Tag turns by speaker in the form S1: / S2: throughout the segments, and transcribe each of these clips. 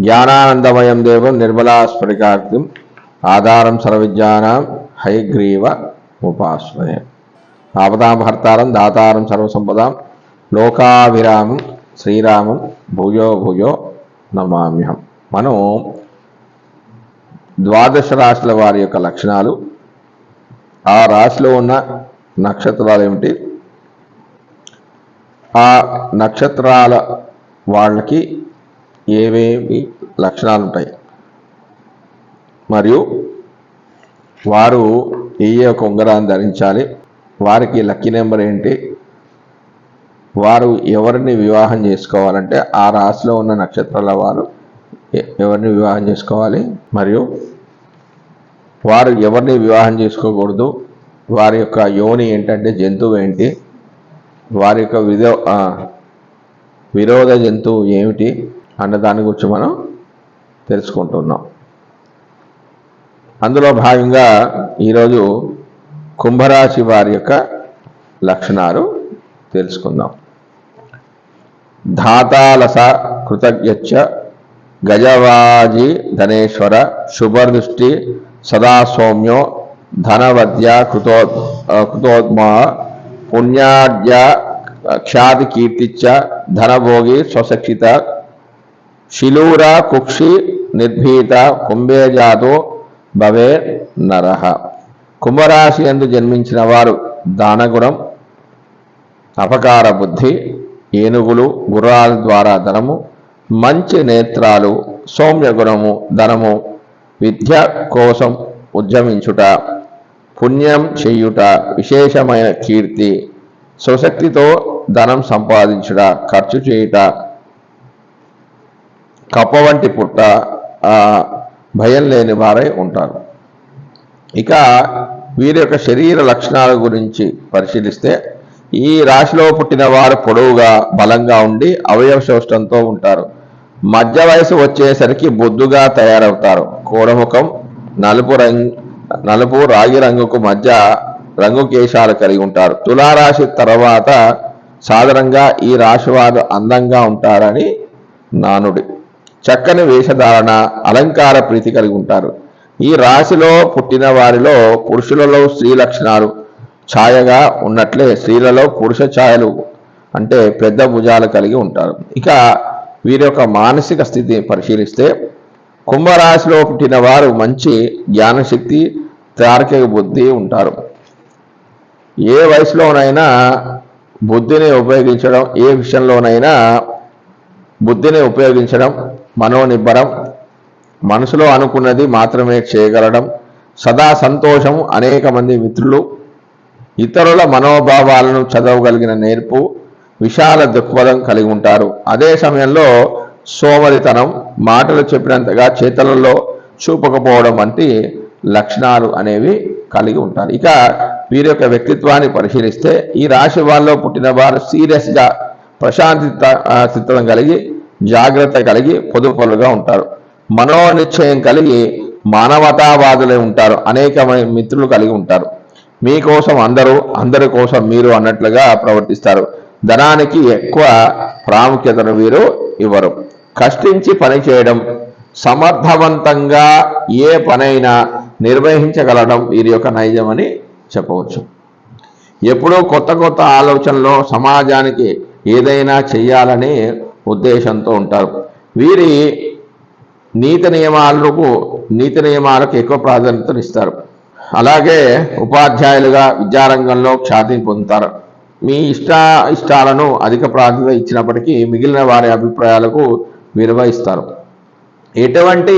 S1: జ్ఞానానందమయం దేవం నిర్మలా స్ఫటికార్తిం ఆధారం హైగ్రీవ ఉపాశ్రయం. ఉపాశ్రయ ఆపదామహర్తారం దాతారం సర్వసంపదాం. లోకాభిరామం శ్రీరామం భూయో భూయో నమామ్యహం. మనం ద్వాదశ రాశుల వారి యొక్క లక్షణాలు ఆ రాశిలో ఉన్న నక్షత్రాలు ఏమిటి? ఆ నక్షత్రాల వాళ్ళకి ఏమేమి లక్షణాలు ఉంటాయి? మరియు వారు ఏ ఏ ఒక ఉంగరాన్ని ధరించాలి? వారికి లక్కీ నెంబర్ ఏంటి? వారు ఎవరిని వివాహం చేసుకోవాలంటే ఆ రాశిలో ఉన్న నక్షత్రాల వారు ఎవరిని వివాహం చేసుకోవాలి? మరియు వారు ఎవరిని వివాహం చేసుకోకూడదు. వారి యొక్క యోని ఏంటంటే జంతువు ఏంటి? వారి యొక్క విధో విరోధ జంతువు ఏమిటి? అన్న దాని గురించి మనం తెలుసుకుంటున్నాం. అందులో భాగంగా ఈరోజు కుంభరాశి వారి యొక్క లక్షణాలు తెలుసుకుందాం. ధాతాలస కృతజ్ఞచ్చ గజవాజి ధనేశ్వర శుభదృష్టి సదా సౌమ్యో ధనవద్య కృతో కృతోద్మా పుణ్యాడ్య ఖ్యాతి కీర్తిచ్చ ధనభోగి స్వశక్షిత శిలూర కుక్షి నిర్భీత కుంభేజాతో భవే నర. కుంభరాశి ఎందు జన్మించిన వారు దానగుణం అపకార బుద్ధి ఏనుగులు గుర్రాల ద్వారా ధనము మంచి నేత్రాలు సౌమ్య గుణము ధనము విద్య కోసం ఉద్యమించుట పుణ్యం చేయుట విశేషమైన కీర్తి స్వశక్తితో ధనం సంపాదించుట ఖర్చు చేయుట కప్ప వంటి పుట్ట భయం లేని వారై ఉంటారు ఇక వీరి యొక్క శరీర లక్షణాల గురించి పరిశీలిస్తే ఈ రాశిలో పుట్టిన వారు పొడవుగా బలంగా ఉండి అవయవ సౌష్టంతో ఉంటారు మధ్య వయసు వచ్చేసరికి బొద్దుగా తయారవుతారు. కోడముఖం నలుపు రంగు నలుపు రాగి రంగుకు మధ్య రంగు కేశాలు కలిగి ఉంటారు. తులారాశి తర్వాత సాధారణంగా ఈ రాశి వారు అందంగా ఉంటారని నానుడి. చక్కని వేషధారణ అలంకార ప్రీతి కలిగి ఉంటారు. ఈ రాశిలో పుట్టిన వారిలో పురుషులలో స్త్రీ లక్షణాలు ఛాయగా ఉన్నట్లే స్త్రీలలో పురుష ఛాయలు అంటే పెద్ద భుజాలు కలిగి ఉంటారు. ఇక వీరి యొక్క మానసిక స్థితిని పరిశీలిస్తే కుంభరాశిలో పుట్టిన వారు మంచి జ్ఞానశక్తి తార్కిక బుద్ధి ఉంటారు. ఏ వయసులోనైనా బుద్ధిని ఉపయోగించడం ఏ విషయంలోనైనా బుద్ధిని ఉపయోగించడం మనోనిబ్బరం మనసులో అనుకున్నది మాత్రమే చేయగలడం సదా సంతోషం అనేక మంది మిత్రులు ఇతరుల మనోభావాలను చదవగలిగిన నేర్పు విశాల దృక్పథం కలిగి ఉంటారు. అదే సమయంలో సోమరితనం మాటలు చెప్పినంతగా చేతలలో చూపకపోవడం వంటి లక్షణాలు అనేవి కలిగి ఉంటారు. ఇక వీరి యొక్క వ్యక్తిత్వాన్ని పరిశీలిస్తే ఈ రాశి వాళ్ళలో పుట్టిన వారు సీరియస్గా ప్రశాంతి చిత్తం కలిగి జాగ్రత్త కలిగి పొదుపులుగా ఉంటారు. మనోనిశ్చయం కలిగి మానవతావాదులై ఉంటారు. అనేకమైన మిత్రులు కలిగి ఉంటారు. మీకోసం అందరూ అందరి కోసం మీరు అన్నట్లుగా ప్రవర్తిస్తారు. ధనానికి ఎక్కువ ప్రాముఖ్యతను వీరు ఇవ్వరు. కష్టించి పని చేయడం సమర్థవంతంగా ఏ పనైనా నిర్వహించగలడం వీరి యొక్క నైజమని చెప్పవచ్చు. ఎప్పుడూ కొత్త కొత్త ఆలోచనలో సమాజానికి ఏదైనా చేయాలని ఉద్దేశంతో ఉంటారు. వీరి నీతి నియమాలకు నీతి నియమాలకు ఎక్కువ ప్రాధాన్యతనిస్తారు. అలాగే ఉపాధ్యాయులుగా విద్యారంగంలో ఖ్యాతిని పొందుతారు. మీ ఇష్ట ఇష్టాలను అధిక ప్రాధాన్యత ఇచ్చినప్పటికీ మిగిలిన వారి అభిప్రాయాలకు నిర్వహిస్తారు. ఎటువంటి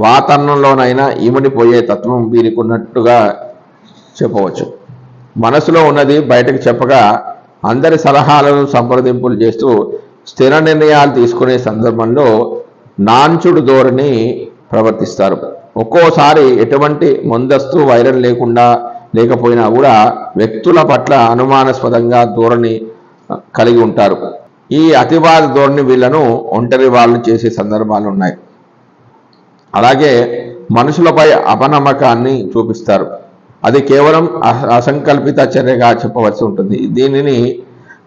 S1: వాతావరణంలోనైనా ఇమిడిపోయే తత్వం వీరికి ఉన్నట్టుగా చెప్పవచ్చు. మనసులో ఉన్నది బయటకు చెప్పగా అందరి సలహాలను సంప్రదింపులు చేస్తూ స్థిర నిర్ణయాలు తీసుకునే సందర్భంలో నాంచుడు ధోరణి ప్రవర్తిస్తారు. ఒక్కోసారి ఎటువంటి ముందస్తు వైరం లేకుండా లేకపోయినా కూడా వ్యక్తుల పట్ల అనుమానాస్పదంగా ధోరణి కలిగి ఉంటారు. ఈ అతివాద ధోరణి వీళ్ళను ఒంటరి వాళ్ళు చేసే సందర్భాలు ఉన్నాయి. అలాగే మనుషులపై అపనమ్మకాన్ని చూపిస్తారు. అది కేవలం అస- అసంకల్పిత చర్యగా చెప్పవలసి ఉంటుంది. దీనిని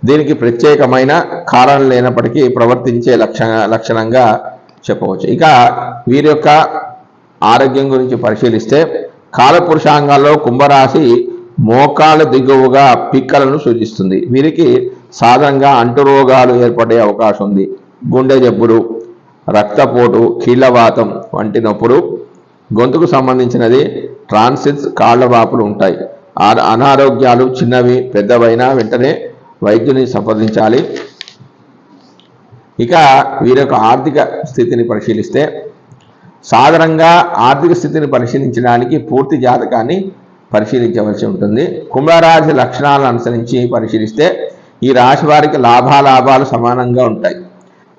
S1: దీనికి ప్రత్యేకమైన కారణం లేనప్పటికీ ప్రవర్తించే లక్షణ లక్షణంగా చెప్పవచ్చు. ఇక వీరి యొక్క ఆరోగ్యం గురించి పరిశీలిస్తే కాలపురుషాంగాల్లో కుంభరాశి మోకాళ్ళ దిగువగా పిక్కలను సూచిస్తుంది. వీరికి సాధారణంగా అంటురోగాలు ఏర్పడే అవకాశం ఉంది. గుండె జబ్బులు రక్తపోటు కీళ్ళవాతం వంటి నొప్పులు. గొంతుకు సంబంధించినది ట్రాన్సిట్స్ కాళ్ళ వాపులు ఉంటాయి. ఆ- అనారోగ్యాలు చిన్నవి పెద్దవైనా వెంటనే వైద్యుని సంప్రదించాలి. ఇక వీరి యొక్క ఆర్థిక స్థితిని పరిశీలిస్తే సాధారణంగా ఆర్థిక స్థితిని పరిశీలించడానికి పూర్తి జాతకాన్ని పరిశీలించవలసి ఉంటుంది. కుంభరాశి లక్షణాలను అనుసరించి పరిశీలిస్తే ఈ రాశి వారికి లాభాలాభాలు సమానంగా ఉంటాయి.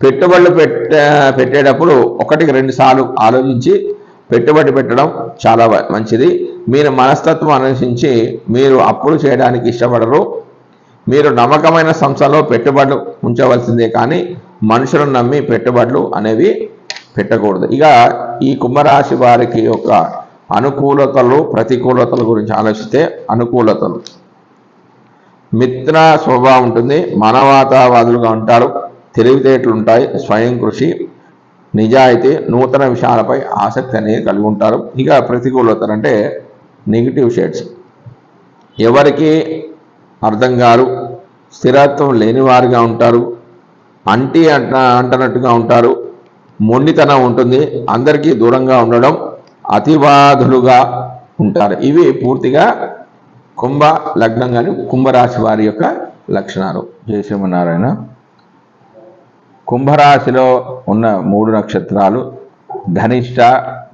S1: పెట్టుబడులు పెట్టే పెట్టేటప్పుడు ఒకటికి రెండు సార్లు ఆలోచించి పెట్టుబడి పెట్టడం చాలా మంచిది. మీరు మనస్తత్వం అనుసరించి మీరు అప్పులు చేయడానికి ఇష్టపడరు. మీరు నమ్మకమైన సంస్థలో పెట్టుబడులు ఉంచవలసిందే కానీ మనుషులను నమ్మి పెట్టుబడులు అనేవి పెట్టకూడదు. ఇక ఈ కుంభరాశి వారికి యొక్క అనుకూలతలు ప్రతికూలతల గురించి ఆలోచిస్తే అనుకూలతలు. మిత్ర స్వభావం ఉంటుంది మనవాతావాదులుగా ఉంటారు తెలివితేటలు ఉంటాయి స్వయం కృషి నిజాయితీ నూతన విషయాలపై ఆసక్తి అనేది కలిగి ఉంటారు. ఇక ప్రతికూలతలు అంటే నెగిటివ్ షేడ్స్ ఎవరికి అర్థం కారు స్థిరత్వం లేనివారుగా ఉంటారు అంటి అంట అంటనట్టుగా ఉంటారు మొండితనం ఉంటుంది. అందరికీ దూరంగా ఉండడం అతివాదులుగా ఉంటారు. ఇవి పూర్తిగా కుంభ లగ్నం కానీ కుంభరాశి వారి యొక్క లక్షణాలు. జయ కుంభరాశిలో ఉన్న మూడు నక్షత్రాలు ధనిష్ట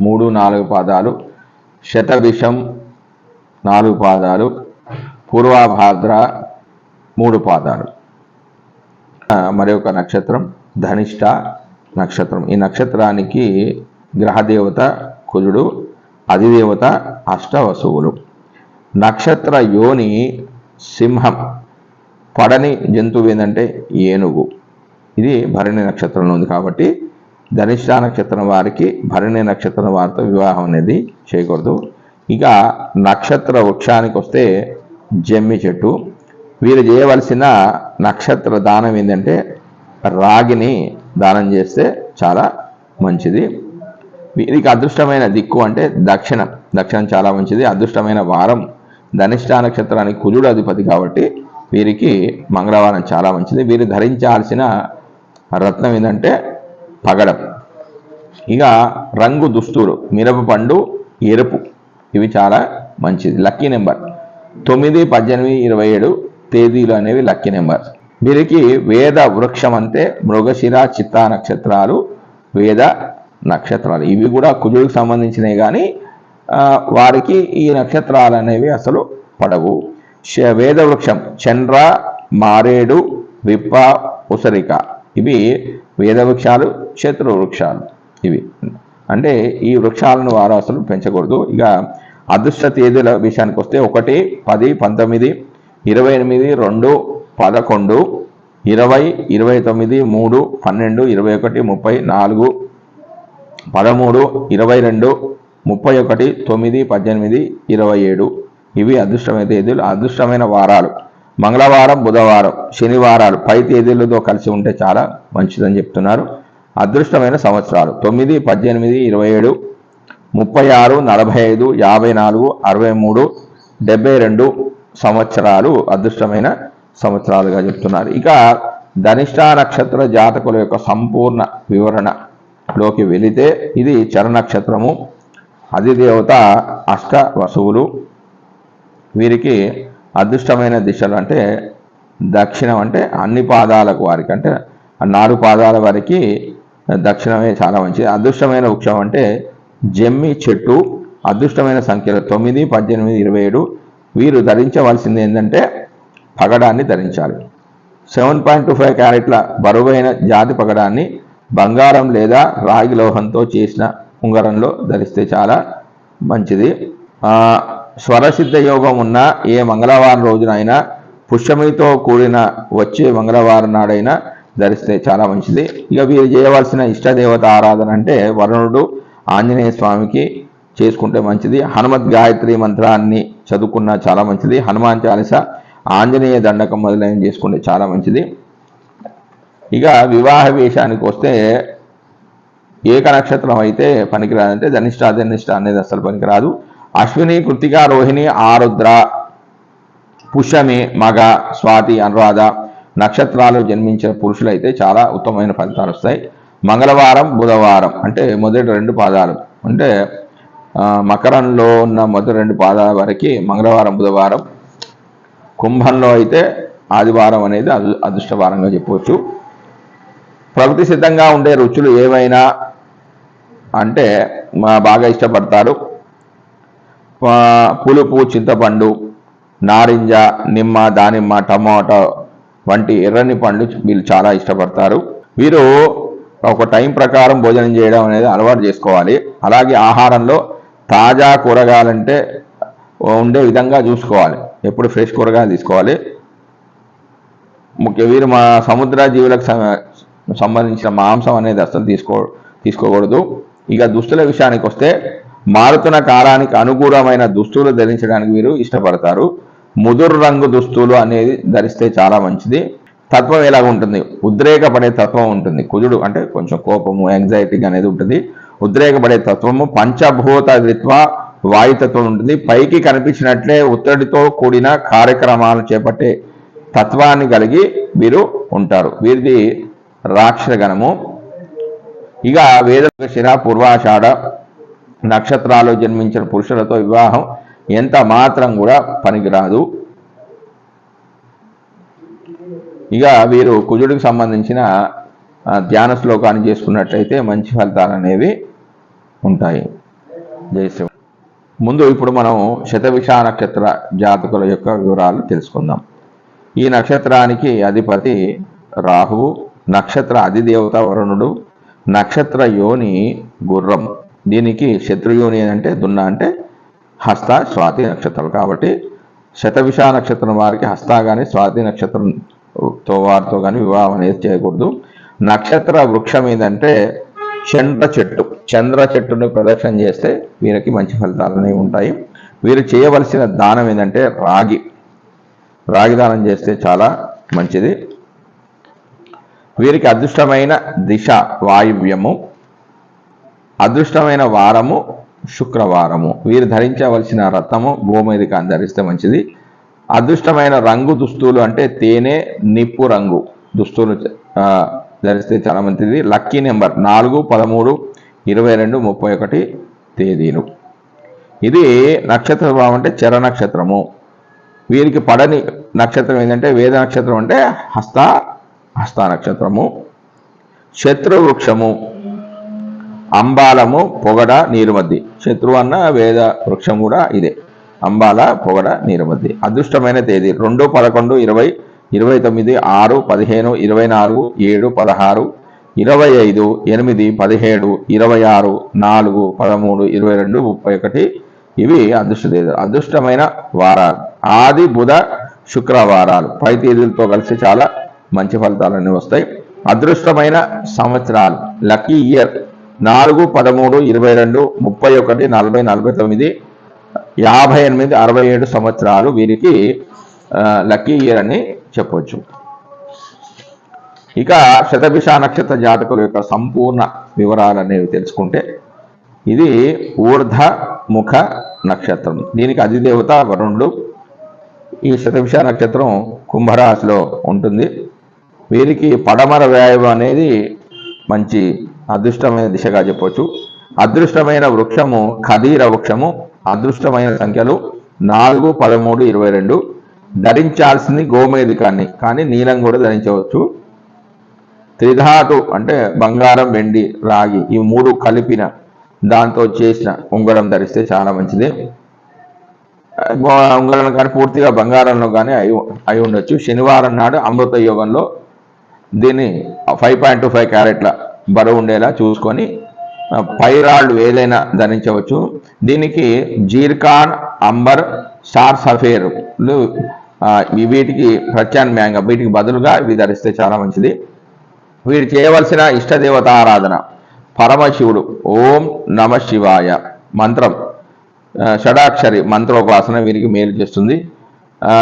S1: మూడు నాలుగు పాదాలు శతభిషం నాలుగు పాదాలు పూర్వాభాద్ర మూడు పాదాలు. మరి ఒక నక్షత్రం ధనిష్ట నక్షత్రం. ఈ నక్షత్రానికి గ్రహదేవత కుజుడు అధిదేవత అష్టవసువులు. నక్షత్ర యోని సింహం. పడని జంతువు ఏంటంటే ఏనుగు. ఇది భరణి నక్షత్రంలో ఉంది కాబట్టి ధనిష్ట నక్షత్రం వారికి భరణి నక్షత్రం వారితో వివాహం అనేది చేయకూడదు. ఇక నక్షత్ర వృక్షానికి వస్తే జమ్మి చెట్టు. వీరు చేయవలసిన నక్షత్ర దానం ఏంటంటే రాగిని దానం చేస్తే చాలా మంచిది. వీరికి అదృష్టమైన దిక్కు అంటే దక్షిణం. దక్షిణం చాలా మంచిది. అదృష్టమైన వారం ధనిష్ట నక్షత్రానికి కుజుడు అధిపతి కాబట్టి వీరికి మంగళవారం చాలా మంచిది. వీరు ధరించాల్సిన రత్నం ఏంటంటే పగడం. ఇక రంగు దుస్తులు మిరప పండు ఎరుపు ఇవి చాలా మంచిది. లక్కీ నెంబర్ తొమ్మిది పద్దెనిమిది ఇరవై ఏడు తేదీలు అనేవి లక్కీ నెంబర్. వీరికి వేద వృక్షం అంటే మృగశిర చిత్తా నక్షత్రాలు వేద నక్షత్రాలు. ఇవి కూడా కుజుడికి సంబంధించినవి కానీ వారికి ఈ నక్షత్రాలు అనేవి అసలు పడవు. వేద వృక్షం చంద్ర మారేడు విప్ప ఉసరిక. ఇవి వేద వృక్షాలు శత్రు వృక్షాలు ఇవి. అంటే ఈ వృక్షాలను వారు అసలు పెంచకూడదు. ఇక అదృష్ట తేదీల విషయానికి వస్తే ఒకటి పది పంతొమ్మిది ఇరవై ఎనిమిది రెండు పదకొండు ఇరవై ఇరవై తొమ్మిది మూడు పన్నెండు ఇరవై ఒకటి ముప్పై నాలుగు పదమూడు ఇరవై రెండు ముప్పై ఒకటి తొమ్మిది పద్దెనిమిది ఇరవై ఏడు. ఇవి అదృష్టమైన తేదీలు అదృష్టమైన వారాలు. మంగళవారం బుధవారం శనివారాలు పై తేదీలతో కలిసి ఉంటే చాలా మంచిదని చెప్తున్నారు. అదృష్టమైన సంవత్సరాలు తొమ్మిది పద్దెనిమిది ఇరవై ఏడు ముప్పై ఆరు నలభై ఐదు యాభై నాలుగు అరవై మూడు డెబ్బై రెండు సంవత్సరాలు అదృష్టమైన సంవత్సరాలుగా చెప్తున్నారు. ఇక ధనిష్ట నక్షత్ర జాతకుల యొక్క సంపూర్ణ వివరణలోకి వెళితే ఇది చర నక్షత్రము అధిదేవత అష్ట వసువులు. వీరికి అదృష్టమైన దిశలు అంటే దక్షిణం అంటే అన్ని పాదాలకు వారికి అంటే నాలుగు పాదాల వారికి దక్షిణమే చాలా మంచిది. అదృష్టమైన వృక్షం అంటే జమ్మి చెట్టు అదృష్టమైన సంఖ్యలు తొమ్మిది పద్దెనిమిది ఇరవై ఏడు. వీరు ధరించవలసింది ఏంటంటే పగడాన్ని ధరించాలి. సెవెన్ పాయింట్ టూ ఫైవ్ క్యారెట్ల బరువైన జాతి పగడాన్ని బంగారం లేదా రాగి లోహంతో చేసిన ఉంగరంలో ధరిస్తే చాలా మంచిది. స్వరసిద్ధ యోగం ఉన్న ఏ మంగళవారం రోజునైనా పుష్యమితో కూడిన వచ్చే మంగళవారం నాడైనా ధరిస్తే చాలా మంచిది. ఇక వీరు చేయవలసిన ఇష్టదేవత ఆరాధన అంటే వరుణుడు ఆంజనేయ స్వామికి చేసుకుంటే మంచిది. హనుమత్ గాయత్రి మంత్రాన్ని చదువుకున్నా చాలా మంచిది. హనుమాన్ చాలీస ఆంజనేయ దండకం మొదలైన చేసుకుంటే చాలా మంచిది. ఇక వివాహ వేషానికి వస్తే ఏక నక్షత్రం అయితే పనికిరాదంటే ధనిష్ట అధనిష్ట అనేది అసలు పనికిరాదు. అశ్విని కృతిక రోహిణి ఆరుద్ర పుష్యమి మగ స్వాతి అనురాధ నక్షత్రాలు జన్మించిన పురుషులైతే చాలా ఉత్తమమైన ఫలితాలు వస్తాయి. మంగళవారం బుధవారం అంటే మొదటి రెండు పాదాలు. అంటే మకరంలో ఉన్న మొదటి రెండు పాదాల వరకు మంగళవారం బుధవారం కుంభంలో అయితే ఆదివారం అనేది అదు అదృష్టవారంగా చెప్పవచ్చు. ప్రకృతి సిద్ధంగా ఉండే రుచులు ఏవైనా అంటే మా బాగా ఇష్టపడతారు. పులుపు చింతపండు నారింజ నిమ్మ దానిమ్మ టమాటో వంటి ఎర్రని పండ్లు వీళ్ళు చాలా ఇష్టపడతారు. వీరు ఒక టైం ప్రకారం భోజనం చేయడం అనేది అలవాటు చేసుకోవాలి. అలాగే ఆహారంలో తాజా కూరగాయలంటే ఉండే విధంగా చూసుకోవాలి. ఎప్పుడు ఫ్రెష్ కూరగాయలు తీసుకోవాలి. ముఖ్య వీరు మా సముద్ర జీవులకు సంబంధించిన మాంసం అనేది అసలు తీసుకో తీసుకోకూడదు. ఇక దుస్తుల విషయానికి వస్తే మారుతున్న కాలానికి అనుకూలమైన దుస్తులు ధరించడానికి వీరు ఇష్టపడతారు. ముదురు రంగు దుస్తులు అనేది ధరిస్తే చాలా మంచిది. తత్వం ఎలాగ ఉంటుంది? ఉద్రేకపడే తత్వం ఉంటుంది. కుజుడు అంటే కొంచెం కోపము యాంగ్జైటీ అనేది ఉంటుంది. ఉద్రేకపడే తత్వము పంచభూత రిత్వ వాయుతత్వం ఉంటుంది. పైకి కనిపించినట్లే ఒత్తిడితో కూడిన కార్యక్రమాలు చేపట్టే తత్వాన్ని కలిగి వీరు ఉంటారు. వీరిది రాక్షసగణము ఇక వేద శిర పూర్వాషాఢ నక్షత్రాలు జన్మించిన పురుషులతో వివాహం ఎంత మాత్రం కూడా పనికిరాదు. ఇక వీరు కుజుడికి సంబంధించిన ధ్యాన శ్లోకాన్ని చేసుకున్నట్లయితే మంచి ఫలితాలు అనేవి ఉంటాయి. జై శ్రీ ముందు ఇప్పుడు మనం శతవిష నక్షత్ర జాతకుల యొక్క వివరాలు తెలుసుకుందాం. ఈ నక్షత్రానికి అధిపతి రాహువు నక్షత్ర అధిదేవత వరుణుడు నక్షత్ర యోని గుర్రం దీనికి శత్రుయోని అంటే దున్న అంటే హస్త స్వాతి నక్షత్రం కాబట్టి శతవిష నక్షత్రం వారికి హస్త కానీ స్వాతి నక్షత్రంతో వారితో కానీ వివాహం అనేది చేయకూడదు. నక్షత్ర వృక్షం ఏదంటే చంద్ర చెట్టు. చంద్ర చెట్టుని ప్రదక్షిణ చేస్తే వీరికి మంచి ఫలితాలు అనేవి ఉంటాయి. వీరు చేయవలసిన దానం ఏంటంటే రాగి. రాగి దానం చేస్తే చాలా మంచిది. వీరికి అదృష్టమైన దిశ వాయువ్యము. అదృష్టమైన వారము శుక్రవారము. వీరు ధరించవలసిన రత్నము గోమేధికాన్ని ధరిస్తే మంచిది. అదృష్టమైన రంగు దుస్తులు అంటే తేనె నిప్పు రంగు. దుస్తులు ధరిస్తే చాలా మంచిది. లక్కీ నెంబర్ నాలుగు పదమూడు ఇరవై రెండు ముప్పై ఒకటి తేదీలు. ఇది నక్షత్ర భావం అంటే చర నక్షత్రము. వీరికి పడని నక్షత్రం ఏంటంటే వేద నక్షత్రం అంటే హస్త హస్త నక్షత్రము. శత్రు వృక్షము అంబాలము పొగడ నీరుమద్ది. శత్రువు అన్న వేద వృక్షం కూడా ఇదే. అంబాల పొగడ నీరుమద్ది. అదృష్టమైన తేదీ రెండు పదకొండు ఇరవై ఇరవై తొమ్మిది ఆరు పదిహేను ఇరవై నాలుగు ఏడు పదహారు ఇరవై ఐదు ఎనిమిది పదిహేడు ఇరవై ఆరు నాలుగు పదమూడు ఇరవై రెండు ముప్పై ఒకటి ఇవి అదృష్ట అదృష్టమైన వారాలు. ఆది బుధ శుక్రవారాలు. పై తేదీలతో కలిసి చాలా మంచి ఫలితాలన్నీ వస్తాయి. అదృష్టమైన సంవత్సరాలు. Lucky year. నాలుగు పదమూడు ఇరవై రెండు ముప్పై ఒకటి నలభై నలభై తొమ్మిది యాభై ఎనిమిది అరవై ఏడు సంవత్సరాలు వీరికి లక్కీ ఇయర్ అని చెప్పవచ్చు. ఇక శతభిష నక్షత్ర జాతకుల యొక్క సంపూర్ణ వివరాలు అనేవి తెలుసుకుంటే ఇది ఊర్ధ ముఖ నక్షత్రం. దీనికి అధిదేవత వరుణుడు. ఈ శతభిష నక్షత్రం కుంభరాశిలో ఉంటుంది. వీరికి పడమర వ్యాయామం అనేది మంచి అదృష్టమైన దిశగా చెప్పవచ్చు అదృష్టమైన వృక్షము ఖదీర వృక్షము. అదృష్టమైన సంఖ్యలు నాలుగు పదమూడు ఇరవై రెండు. ధరించాల్సింది గోమేధికాన్ని కానీ నీలం కూడా ధరించవచ్చు. త్రిధాటు అంటే బంగారం వెండి రాగి ఈ మూడు కలిపిన దాంతో చేసిన ఉంగరం ధరిస్తే చాలా మంచిది. ఉంగరం కానీ పూర్తిగా బంగారంలో కానీ అయి అయి ఉండొచ్చు. శనివారం నాడు అమృత యోగంలో దీన్ని ఫైవ్ పాయింట్ టూ ఫైవ్ క్యారెట్ల బరువు ఉండేలా చూసుకొని పైరాళ్ళు ఏదైనా ధరించవచ్చు. దీనికి జీర్కాన్ అంబర్ షార్ సఫేర్లు వీటికి ప్రత్యామ్నాయంగా వీటికి బదులుగా ఇవి ధరిస్తే చాలా మంచిది. వీరు చేయవలసిన ఇష్టదేవత ఆరాధన. పరమశివుడు ఓం నమ శివాయ మంత్రం. షడాక్షరి మంత్రోపాసన వీరికి మేలు చేస్తుంది.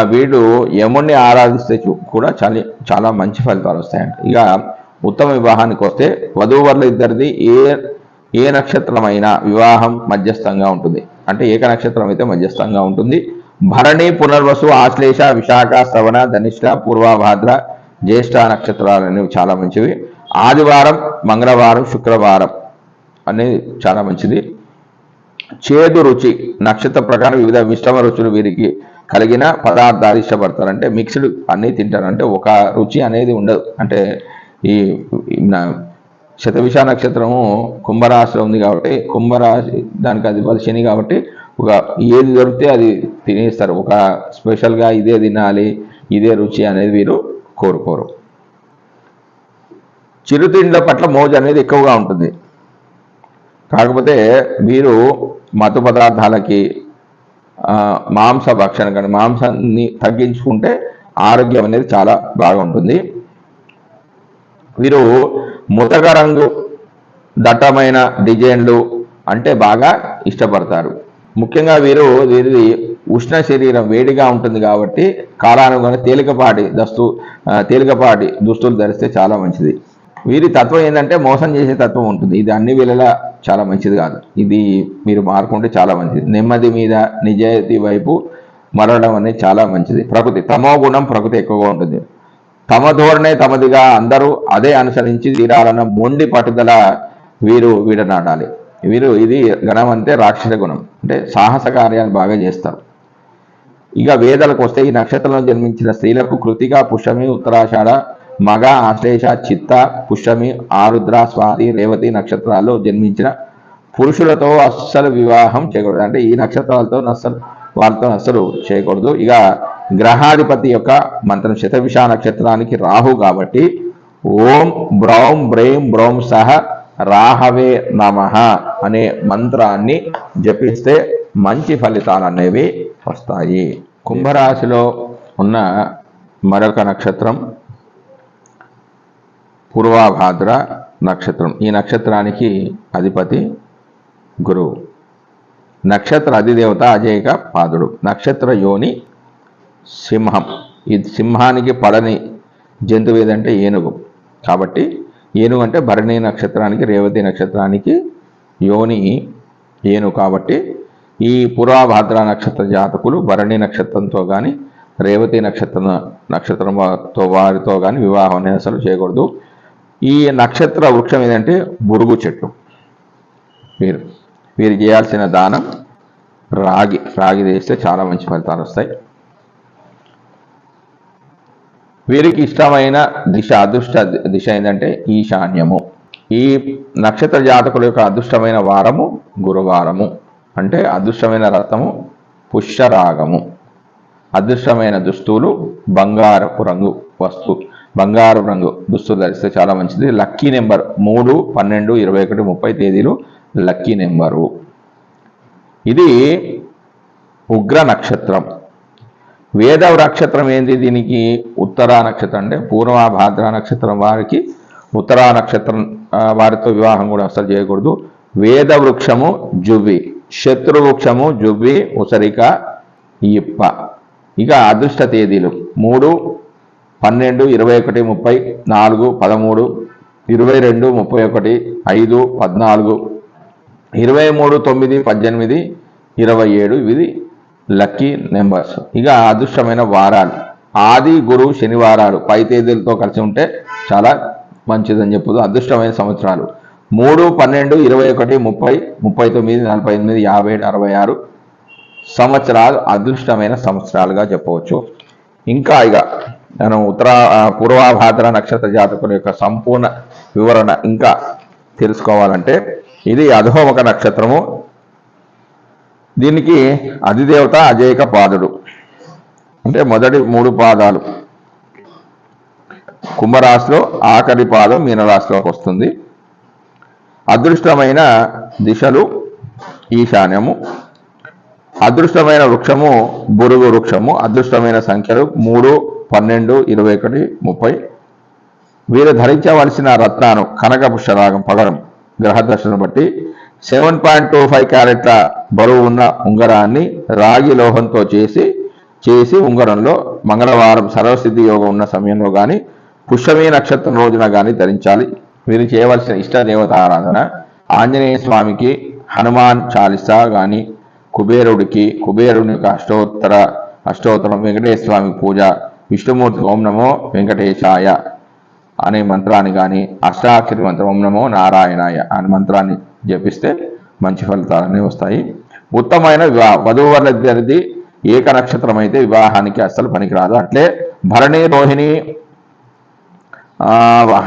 S1: వీడు యముణ్ణి ఆరాధిస్తే చూ- కూడా చాలా చాలా మంచి ఫలితాలు వస్తాయంట. ఇక ఉత్తమ వివాహానికి వస్తే వధూవరుల ఇద్దరిది ఏ ఏ నక్షత్రమైనా వివాహం మధ్యస్థంగా ఉంటుంది. అంటే ఏక నక్షత్రం అయితే మధ్యస్థంగా ఉంటుంది. భరణి పునర్వసు ఆశ్లేష విశాఖ శ్రవణ ధనిష్ట పూర్వభాద్ర జ్యేష్ఠ నక్షత్రాలు అనేవి చాలా మంచివి. ఆదివారం మంగళవారం శుక్రవారం అనేది చాలా మంచిది. చేదు రుచి నక్షత్ర ప్రకారం వివిధ మిశ్రమ రుచులు వీరికి కలిగిన పదార్థాలు ఇష్టపడతారంటే మిక్స్డ్ అన్నీ తింటారు అంటే ఒక రుచి అనేది ఉండదు. అంటే ఈ శతవిష నక్షత్రము కుంభరాశిలో ఉంది కాబట్టి కుంభరాశి దానికి అధిపతి శని కాబట్టి ఒక ఏది దొరికితే అది తినేస్తారు. ఒక స్పెషల్గా ఇదే తినాలి ఇదే రుచి అనేది వీరు కోరుకోరు. చిరుతిండ్ల పట్ల మోజు అనేది ఎక్కువగా ఉంటుంది. కాకపోతే వీరు మత్తు పదార్థాలకి మాంస భక్షణ కానీ మాంసాన్ని తగ్గించుకుంటే ఆరోగ్యం అనేది చాలా బాగుంటుంది వీరు ముతక రంగు దట్టమైన డిజైన్లు అంటే బాగా ఇష్టపడతారు. ముఖ్యంగా వీరు వీరిది ఉష్ణ శరీరం వేడిగా ఉంటుంది కాబట్టి కాలానుగుణ తేలికపాటి దస్తు తేలికపాటి దుస్తులు ధరిస్తే చాలా మంచిది. వీరి తత్వం ఏంటంటే మోసం చేసే తత్వం ఉంటుంది. ఇది అన్ని వేళలా చాలా మంచిది కాదు. ఇది మీరు మారుకుంటే చాలా మంచిది. నెమ్మది మీద నిజాయితీ వైపు మరవడం అనేది చాలా మంచిది. ప్రకృతి తమో గుణం ప్రకృతి ఎక్కువగా ఉంటుంది. తమ ధోరణే తమదిగా అందరూ అదే అనుసరించి తీరాలన్న మొండి పట్టుదల వీరు వీడనాడాలి వీరు ఇది గణం అంటే రాక్షస గుణం అంటే సాహస కార్యాలు బాగా చేస్తారు. ఇక వేదలకు వస్తే ఈ నక్షత్రంలో జన్మించిన స్త్రీలకు కృతిక పుష్యమి ఉత్తరాషాఢ మగ ఆశ్లేష చిత్త పుష్యమి ఆరుద్ర స్వాతి రేవతి నక్షత్రాల్లో జన్మించిన పురుషులతో అస్సలు వివాహం చేయకూడదు. అంటే ఈ నక్షత్రాలతో అస్సలు వాళ్ళతో అస్సలు చేయకూడదు. ఇక గ్రహాధిపతి యొక్క మంత్రం శతవిష నక్షత్రానికి రాహు కాబట్టి ఓం బ్రౌం బ్రేం బ్రౌం సహ రాహవే నమః అనే మంత్రాన్ని జపిస్తే మంచి ఫలితాలు అనేవి వస్తాయి. కుంభరాశిలో ఉన్న మరొక నక్షత్రం పూర్వాభాద్ర నక్షత్రం. ఈ నక్షత్రానికి అధిపతి గురువు. నక్షత్ర అధిదేవత అజేక పాదుడు. నక్షత్ర యోని సింహం. ఇది సింహానికి పడని జంతువు ఏదంటే ఏనుగు. కాబట్టి ఏనుగు అంటే భరణి నక్షత్రానికి రేవతి నక్షత్రానికి యోని ఏను కాబట్టి ఈ పూర్వభాద్ర నక్షత్ర జాతకులు భరణి నక్షత్రంతో కానీ రేవతి నక్షత్ర నక్షత్రంతో వారితో కానీ వివాహం అనేది అసలు చేయకూడదు. ఈ నక్షత్ర వృక్షం ఏంటంటే బురుగు చెట్టు. వీరు వీరు చేయాల్సిన దానం రాగి. రాగి వేస్తే చాలా మంచి ఫలితాలు వస్తాయి. వీరికి ఇష్టమైన దిశ అదృష్ట దిశ ఏంటంటే ఈశాన్యము. ఈ నక్షత్ర జాతకుల యొక్క అదృష్టమైన వారము గురువారము. అంటే అదృష్టమైన రథము పుష్యరాగము. అదృష్టమైన దుస్తులు బంగారపు రంగు వస్తు బంగారు రంగు దుస్తులు ధరిస్తే చాలా మంచిది. లక్కీ నెంబర్ మూడు పన్నెండు ఇరవై ఒకటి ముప్పై తేదీలు లక్కీ నెంబరు. ఇది ఉగ్ర నక్షత్రం. వేద నక్షత్రం ఏంది? దీనికి ఉత్తరా నక్షత్రం అంటే పూర్వభాద్ర నక్షత్రం వారికి ఉత్తరా నక్షత్రం వారితో వివాహం కూడా అసలు చేయకూడదు. వేద వృక్షము జువ్వి శత్రు వృక్షము జువ్వి ఉసరిక ఇప్ప. ఇక అదృష్ట తేదీలు మూడు పన్నెండు ఇరవై ఒకటి ముప్పై నాలుగు పదమూడు ఇరవై రెండు ముప్పై ఒకటి ఐదు పద్నాలుగు ఇరవై మూడు తొమ్మిది పద్దెనిమిది ఇరవై ఏడు ఇవి లక్కీ నెంబర్స్. ఇక అదృష్టమైన వారాలు. ఆది గురు శనివారాలు. పై తేదీలతో కలిసి ఉంటే చాలా మంచిదని చెప్పదు అదృష్టమైన సంవత్సరాలు. మూడు పన్నెండు ఇరవై ఒకటి ముప్పై ముప్పై తొమ్మిది నలభై ఎనిమిది యాభై ఏడు అరవై ఆరు సంవత్సరాలు అదృష్టమైన సంవత్సరాలుగా చెప్పవచ్చు. ఇంకా ఇక మనం ఉత్తర పూర్వభాద్ర పూర్వాభాద్ర నక్షత్ర జాతకుల యొక్క సంపూర్ణ వివరణ ఇంకా తెలుసుకోవాలంటే ఇది అధోముఖ నక్షత్రము. దీనికి అధిదేవత అజేక పాదుడు. అంటే మొదటి మూడు పాదాలు. కుంభరాశిలో ఆఖరి పాదం మీనరాశిలోకి వస్తుంది. అదృష్టమైన దిశలు ఈశాన్యము. అదృష్టమైన వృక్షము బురుగు వృక్షము. అదృష్టమైన సంఖ్యలు మూడు పన్నెండు ఇరవై ఒకటి ముప్పై. వీరు ధరించవలసిన రత్నాను కనక పుష్యరాగం పగడం గ్రహ బట్టి సెవెన్ పాయింట్ టూ ఫైవ్ క్యారెట్ల బరువు ఉన్న ఉంగరాన్ని రాగి లోహంతో చేసి చేసి ఉంగరంలో మంగళవారం సర్వసిద్ధి యోగం ఉన్న సమయంలో కానీ పుష్యమి నక్షత్రం రోజున కానీ ధరించాలి. మీరు చేయవలసిన ఇష్ట దేవత ఆరాధన ఆంజనేయ స్వామికి హనుమాన్ చాలీసా కానీ కుబేరుడికి కుబేరుని యొక్క అష్టోత్తర అష్టోత్తరం వెంకటేశ్వర స్వామి పూజ విష్ణుమూర్తి ఓం నమో వెంకటేశాయ అనే మంత్రాన్ని కానీ అష్టాక్షరి మంత్రం ఓం నమో నారాయణాయ అనే మంత్రాన్ని జపిస్తే మంచి ఫలితాలన్నీ వస్తాయి. ఉత్తమైన వివాహ వధూవరులది ఏక నక్షత్రం అయితే వివాహానికి అస్సలు పనికిరాదు. అట్లే భరణి రోహిణి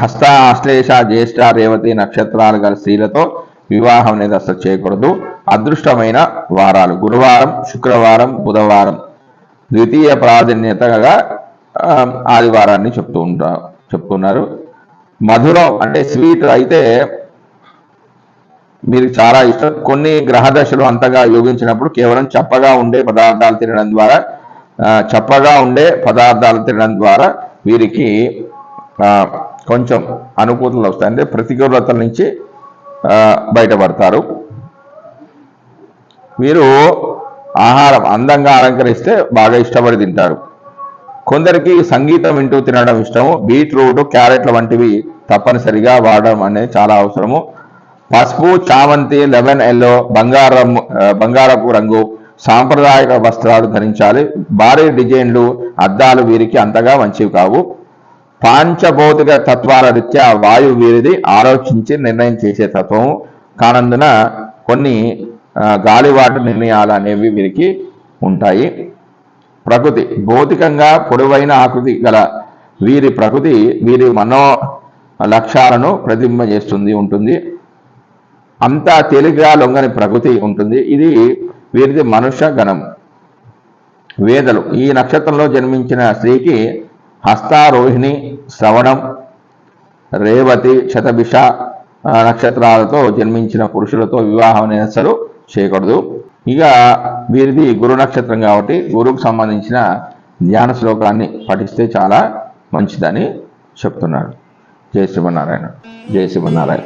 S1: హస్త అశ్లేష జ్యేష్ఠ రేవతి నక్షత్రాలు గల స్త్రీలతో వివాహం అనేది అసలు చేయకూడదు. అదృష్టమైన వారాలు గురువారం శుక్రవారం బుధవారం. ద్వితీయ ప్రాధాన్యతగా ఆదివారాన్ని చెప్తూ ఉంటా చెప్తున్నారు. మధురం అంటే స్వీట్ అయితే మీరు చాలా ఇష్టం కొన్ని గ్రహదశలు అంతగా యోగించినప్పుడు కేవలం చప్పగా ఉండే పదార్థాలు తినడం ద్వారా చప్పగా ఉండే పదార్థాలు తినడం ద్వారా వీరికి కొంచెం అనుకూలతలు వస్తాయి. అంటే ప్రతికూలతల నుంచి బయటపడతారు. వీరు ఆహారం అందంగా అలంకరిస్తే బాగా ఇష్టపడి తింటారు. కొందరికి సంగీతం వింటూ తినడం ఇష్టము. బీట్రూట్ క్యారెట్ల వంటివి తప్పనిసరిగా వాడడం అనేది చాలా అవసరము. పసుపు చామంతి లెమన్ ఎల్లో బంగారం బంగారపు రంగు సాంప్రదాయక వస్త్రాలు ధరించాలి. భారీ డిజైన్లు అద్దాలు వీరికి అంతగా మంచివి కావు. పాంచభౌతిక తత్వాల రీత్యా వాయువు వీరిది ఆలోచించి నిర్ణయం చేసే తత్వం కానందున కొన్ని ఆ, గాలివాటు నిర్ణయాలు అనేవి వీరికి ఉంటాయి. ప్రకృతి భౌతికంగా పొడవైన ఆకృతి గల వీరి ప్రకృతి వీరి మనో లక్ష్యాలను ప్రతిబింబజేస్తుంది ఉంటుంది. అంత తేలిగ్గా లొంగని ప్రకృతి ఉంటుంది. ఇది వీరిది మనుష్య గణం. వేదలు. ఈ నక్షత్రంలో జన్మించిన స్త్రీకి హస్తారోహిణి శ్రవణం రేవతి శతభిష నక్షత్రాలతో జన్మించిన పురుషులతో వివాహం అనేది అసలు చేయకూడదు. ఇక వీరిది గురు నక్షత్రం కాబట్టి గురువుకు సంబంధించిన ధ్యాన శ్లోకాన్ని పఠిస్తే చాలా మంచిదని చెప్తున్నాడు. జై శ్రీమన్నారాయణ. జై శ్రీమన్నారాయణ.